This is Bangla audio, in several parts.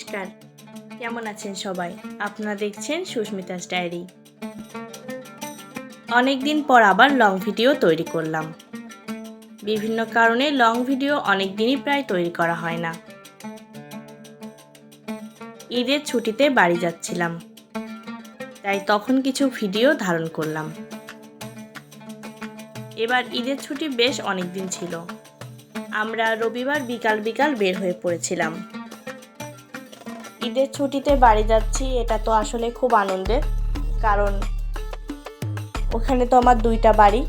নমস্কার। কেমন আছেন সবাই? আপনারা দেখছেন সুস্মিতাস ডায়েরি। অনেকদিন পর আবার লং ভিডিও তৈরি করলাম। বিভিন্ন কারণে লং ভিডিও অনেক দিনই প্রায় তৈরি করা হয় না। ঈদের ছুটিতে বাড়ি যাচ্ছিলাম। তাই তখন কিছু ভিডিও ধারণ করলাম। এবার ঈদের ছুটি বেশ অনেক দিন ছিল। আমরা রবিবার বিকাল বিকাল বের হয়ে পড়েছিলাম। ঈদের ছুটিতে বাড়ি যাচ্ছি, এটা তো আসলে খুব আনন্দের। কারণ ওখানে তো আমার দুইটা বাড়ি,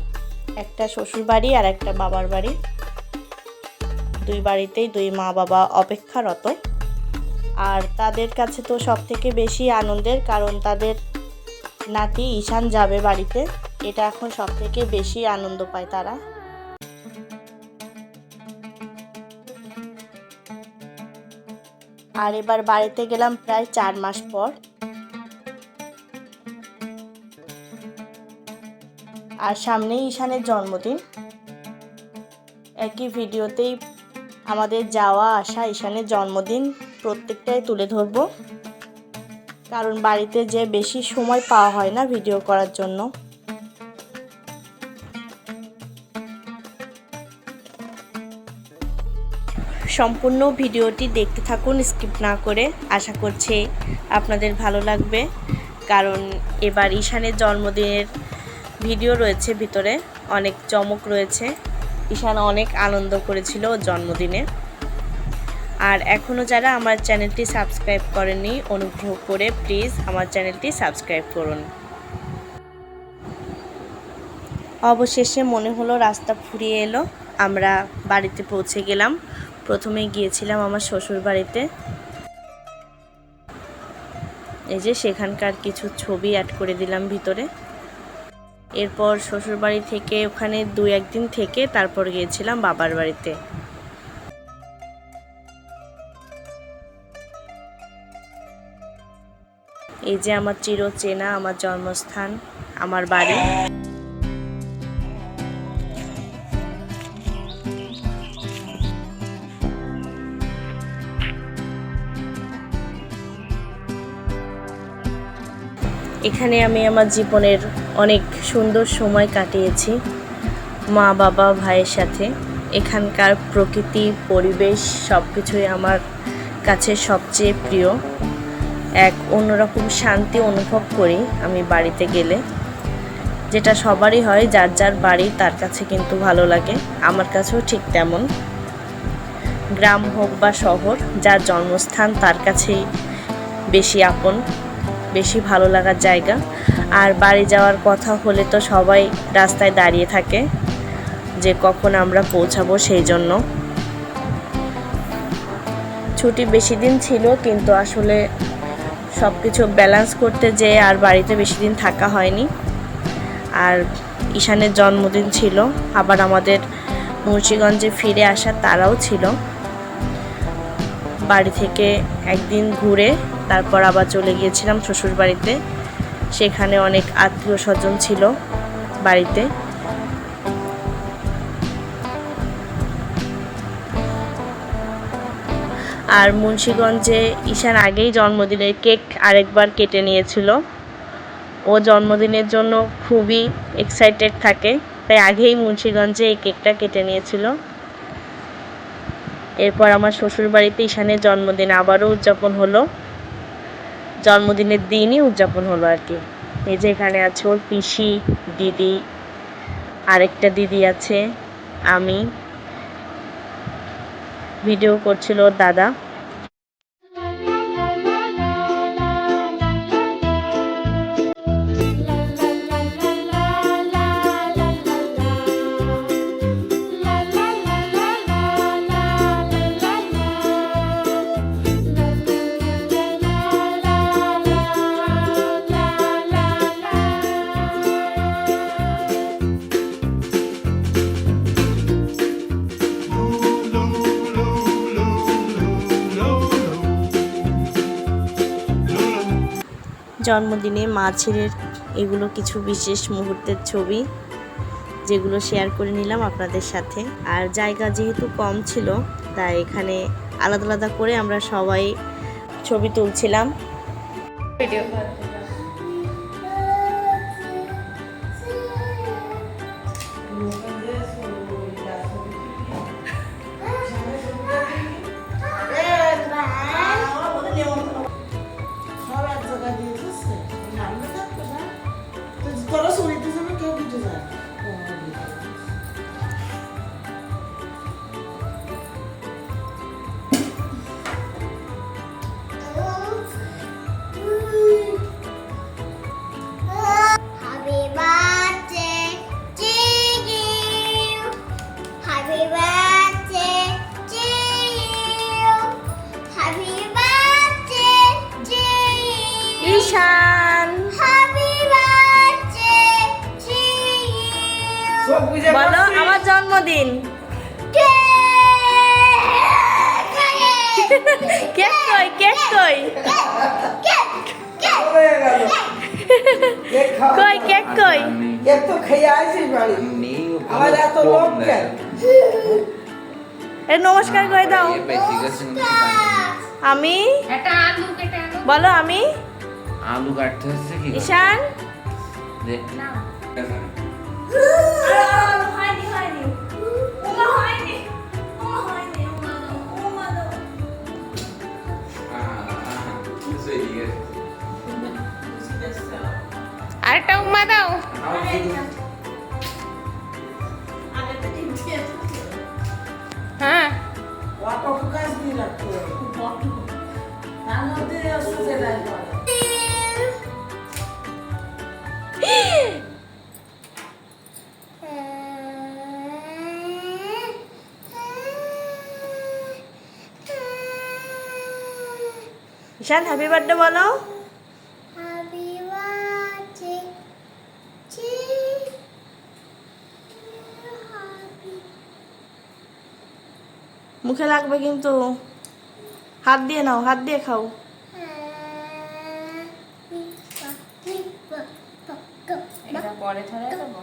একটা শ্বশুর বাড়ি আর একটা বাবার বাড়ি। দুই বাড়িতেই দুই মা বাবা অপেক্ষারত। আর তাদের কাছে তো সব থেকে বেশি আনন্দের, কারণ তাদের নাতি ঈশান যাবে বাড়িতে। এটা এখন সব থেকে বেশি আনন্দ পায় তারা। আর এবার বাড়িতে গেলাম প্রায় চার মাস পর। আর সামনেই ঈশানের জন্মদিন। একই ভিডিওতেই আমাদের যাওয়া, আসা, ঈশানের জন্মদিন প্রত্যেকটাই তুলে ধরব। কারণ বাড়িতে যে বেশি সময় পাওয়া হয় না ভিডিও করার জন্য। সম্পূর্ণ ভিডিওটি দেখতে থাকুন, স্কিপ না করে। আশা করছি আপনাদের ভালো লাগবে, কারণ এবার ঈশানের জন্মদিনের ভিডিও রয়েছে ভিতরে। অনেক চমক রয়েছে। ঈশান অনেক আনন্দ করেছিল জন্মদিনে। আর এখনও যারা আমার চ্যানেলটি সাবস্ক্রাইব করেননি, অনুগ্রহ করে প্লিজ আমার চ্যানেলটি সাবস্ক্রাইব করুন। অবশেষে মনে হলো রাস্তা ফুরিয়ে এলো। আমরা বাড়িতে পৌঁছে গেলাম। প্রথমে গিয়েছিলাম আমার শ্বশুর বাড়িতে এই যে সেখানকার কিছু ছবি অ্যাড করে দিলাম ভিতরে। এরপর শ্বশুর বাড়ি থেকে ওখানে দু একদিন থেকে তারপর গিয়েছিলাম বাবার বাড়িতে। এই যে আমার চির চেনা আমার জন্মস্থান, আমার বাড়ি। এখানে আমি আমার জীবনের অনেক সুন্দর সময় কাটিয়েছি মা, বাবা, ভাইয়ের সাথে। এখানকার প্রকৃতি, পরিবেশ সব কিছুই আমার কাছে সবচেয়ে প্রিয়। এক অন্যরকম শান্তি অনুভব করি আমি বাড়িতে গেলে। যেটা সবারই হয়, যার যার বাড়ি তার কাছে কিন্তু ভালো লাগে, আমার কাছেও ঠিক তেমন। গ্রাম হোক বা শহর, যার জন্মস্থান তার কাছেই বেশি আপন। বেশি ভালো লাগার জায়গা। আর বাড়ি যাওয়ার কথা হলে তো সবাই রাস্তায় দাঁড়িয়ে থাকে যে কখন আমরা পৌঁছাবো সেই জন্য। ছুটি বেশি দিন ছিল, কিন্তু আসলে সব কিছু ব্যালেন্স করতে যেয়ে আর বাড়িতে বেশি দিন থাকা হয়নি। আর ঈশানের জন্মদিন ছিল, আবার আমাদের মুন্সীগঞ্জে ফিরে আসা তারাও ছিল। বাড়ি থেকে একদিন ঘুরে তারপর আবার চলে গিয়েছিলাম শ্বশুর বাড়িতে সেখানে অনেক আত্মীয় স্বজন ছিল বাড়িতে। আর মুন্সীগঞ্জে ঈশান আগেই জন্মদিনের কেক আরেকবার কেটে নিয়েছিল। ও জন্মদিনের জন্য খুবই এক্সাইটেড থাকে। তাই আগেই মুন্সীগঞ্জে এই কেকটা কেটে নিয়েছিল। এরপর আমার শ্বশুর বাড়িতে ঈশানের জন্মদিন আবারও উদযাপন হলো। জন্মদিনের দিনই উদযাপন হলো আর কি। এই যে এখানে আছে ওর পিসি, দিদি, আরেকটা দিদি আছে, আমি। ভিডিও করছিল ওর দাদা। জন্মদিনে মা ছেলের এগুলো কিছু বিশেষ মুহূর্তের ছবি যেগুলো শেয়ার করে নিলাম আপনাদের সাথে। আর জায়গা যেহেতু কম ছিল, তাই এখানে আলাদা আলাদা করে আমরা সবাই ছবি তুলছিলাম। ভিডিও কই? কেক কই কেক তো খেয়ে আসিস বাড়ি। আমার এত লোক কেন? এ নমস্কার করে দাও। আমি? বলো আমি? আলু কাটতে হচ্ছে কি? ঈশান? না। দাও। হ্যাঁ ঈশান হ্যাপি বার্থডে বলো মুখে লাগবে কিন্তু হাত দিয়ে নাও হাত দিয়ে খাও। এটা পরে ধরে দেবো।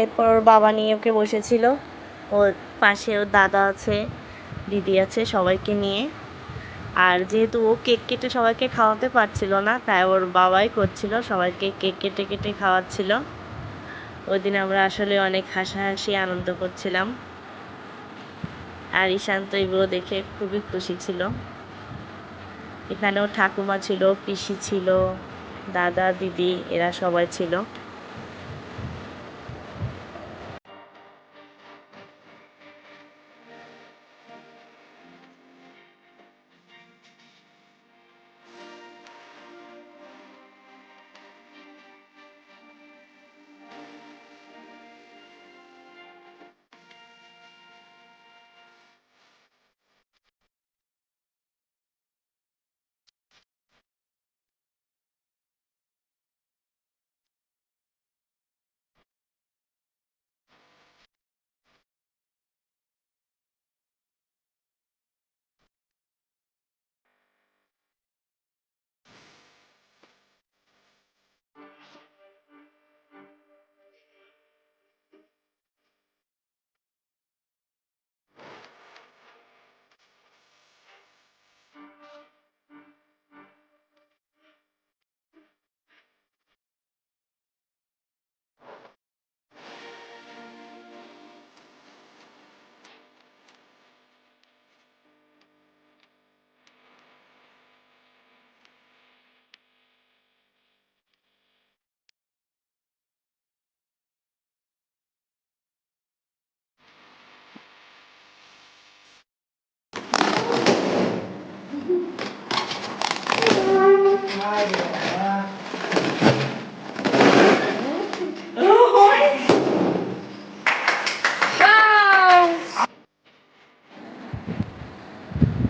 এরপর ওর বাবা নিয়ে ওকে বসেছিল। ওর পাশে ওর দাদা আছে, দিদি আছে সবাইকে নিয়ে। আর যেহেতু ও কেক কেটে সবাইকে খাওয়াতে পারছিল না, তাই ওর বাবাই করছিল, সবাইকে কেক কেটে কেটে খাওয়াচ্ছিল। ওই দিন আমরা আসলে অনেক হাসাহাসি, আনন্দ করছিলাম। আর ঈশান তো এগুলো দেখে খুবই খুশি ছিল। এখানেও ঠাকুমা ছিল, পিসি ছিল, দাদা, দিদি, এরা সবাই ছিল।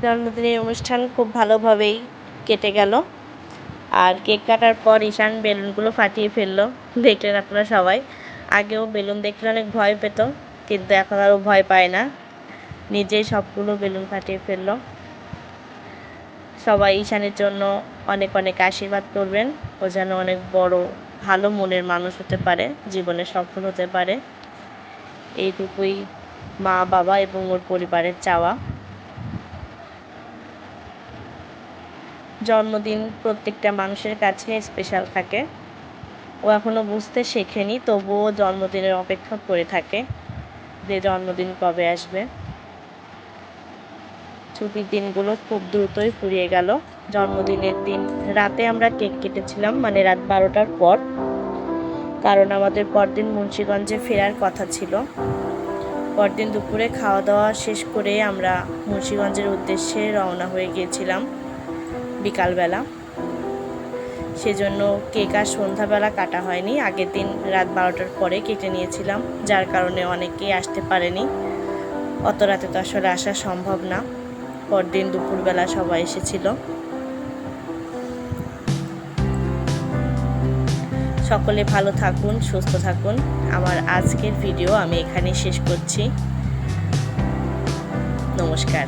জন্মদিনের অনুষ্ঠান খুব ভালোভাবেই কেটে গেল। আর কেক কাটার পর ঈশান বেলুনগুলো ফাটিয়ে ফেলল। দেখলেন আপনারা সবাই। আগেও বেলুন দেখলে অনেক ভয় পেত, কিন্তু এখন আর ভয় পায় না। নিজেই সবগুলো বেলুন ফাটিয়ে ফেলল। সবাই ঈশানের জন্য অনেক অনেক আশীর্বাদ করবেন। ও যেন অনেক বড়, ভালো মনের মানুষ হতে পারে, জীবনে সফল হতে পারে। এইটুকুই মা, বাবা এবং ওর পরিবারের চাওয়া। জন্মদিন প্রত্যেকটা মানুষের কাছে স্পেশাল থাকে। ও এখনও বুঝতে শেখেনি, তবুও জন্মদিনের অপেক্ষা করে থাকে যে জন্মদিন কবে আসবে। ছুটির দিনগুলো খুব দ্রুতই ফুরিয়ে গেল। জন্মদিনের দিন রাতে আমরা কেক কেটেছিলাম মানে রাত বারোটার পর। কারণ আমাদের পরদিন মুন্সীগঞ্জে ফেরার কথা ছিল। পরদিন দুপুরে খাওয়া দাওয়া শেষ করে আমরা মুন্সীগঞ্জের উদ্দেশ্যে রওনা হয়ে গিয়েছিলাম বিকালবেলা। সেজন্য কেক আর সন্ধ্যাবেলা কাটা হয়নি। আগের দিন রাত বারোটার পরে কেটে নিয়েছিলাম, যার কারণে অনেকেই আসতে পারেনি। অত রাতে তো আসলে আসা সম্ভব না। পরদিন দুপুরবেলা সবাই এসেছিল। সকলে ভালো থাকুন, সুস্থ থাকুন। আমার আজকের ভিডিও আমি এখানেই শেষ করছি। নমস্কার।